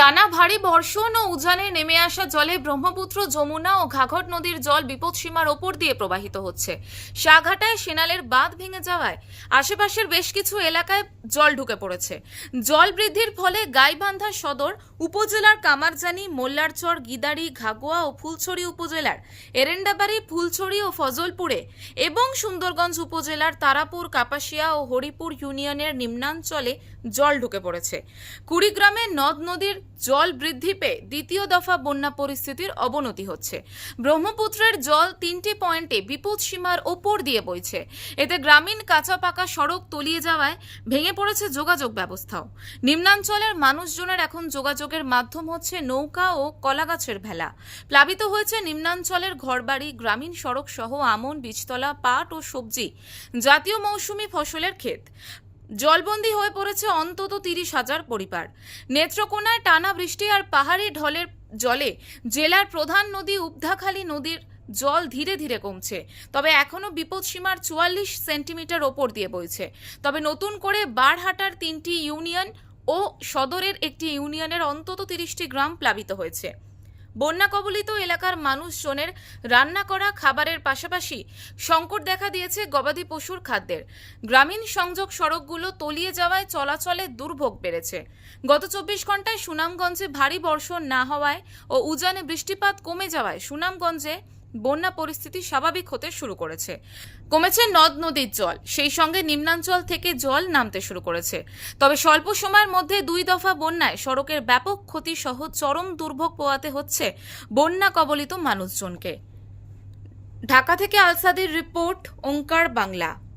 টানা ভারী বর্ষণ ও উজানে নেমে আসা জলে ব্রহ্মপুত্র, যমুনা ও ঘাঘট নদীর জল বিপদসীমার ওপর দিয়ে প্রবাহিত হচ্ছে। সাঘাটায় সেনালের বাঁধ ভেঙে যাওয়ায় আশেপাশের বেশ কিছু এলাকায় জল ঢুকে পড়েছে। জল বৃদ্ধির ফলে গাইবান্ধা সদর, উপজেলার কামারজানি, মোল্লারচর গিদারি ঘাগোয়া ও ফুলছড়ি উপজেলার এরেন্ডাবাড়ি, ফুলছড়ি ও ফজলপুরে এবং সুন্দরগঞ্জ উপজেলার তারাপুর, কাপাসিয়া ও হরিপুর ইউনিয়নের নিম্নাঞ্চলে জল ঢুকে পড়েছে। কুড়িগ্রামে নদ নদীর জল বৃদ্ধি পেয়ে দ্বিতীয় দফা বন্যা পরিস্থিতির অবনতি হচ্ছে। ব্রহ্মপুত্রের জল তিনটি পয়েন্টে বিপদ সীমার ওপর দিয়ে বইছে। এতে গ্রামীণ কাঁচা পাকা সড়ক তলিয়ে যাওয়ায় ভেঙে পড়েছে যোগাযোগ ব্যবস্থাও। নিম্নাঞ্চলের মানুষজনের এখন যোগাযোগের মাধ্যম হচ্ছে নৌকা ও কলাগাছের ভেলা। প্লাবিত হয়েছে নিম্নাঞ্চলের ঘরবাড়ি, গ্রামীণ সড়ক সহ আমন, বীজতলা, পাট ও সবজি জাতীয় মৌসুমি ফসলের ক্ষেত। জলবন্দী হয়ে পড়েছে অন্তত তিরিশ হাজার পরিবার। নেত্রকোনায় টানা বৃষ্টি আর পাহাড়ি ঢলের জলে জেলার প্রধান নদী উবধাখালী নদীর জল ধীরে ধীরে কমছে। তবে এখনও বিপদসীমার চুয়াল্লিশ সেন্টিমিটার ওপর দিয়ে বইছে। তবে নতুন করে বারহাটার তিনটি ইউনিয়ন ও সদরের একটি ইউনিয়নের অন্তত তিরিশটি গ্রাম প্লাবিত হয়েছে। বন্যা কবলিত এলাকার মানুষজনের রান্না করা খাবারের পাশাপাশি সংকট দেখা দিয়েছে গবাদি পশুর খাদ্যের। গ্রামীণ সংযোগ সড়কগুলো তলিয়ে যাওয়ায় চলাচলে দুর্ভোগ বেড়েছে। গত চব্বিশ ঘন্টায় সুনামগঞ্জে ভারী বর্ষণ না হওয়ায় ও উজানে বৃষ্টিপাত কমে যাওয়ায় সুনামগঞ্জে বন্যা পরিস্থিতি স্বাভাবিক হতে শুরু করেছে। কমেছে নদ নদীর জল। সেই সঙ্গে নিম্নাঞ্চল থেকে জল নামতে শুরু করেছে। তবে স্বল্প সময়ের মধ্যে দুই দফা বন্যায় সড়কের ব্যাপক ক্ষতি সহ চরম দুর্ভোগ পোয়াতে হচ্ছে বন্যা কবলিত মানুষজনকে। ঢাকা থেকে আলসাদির রিপোর্ট, ওঙ্কার বাংলা।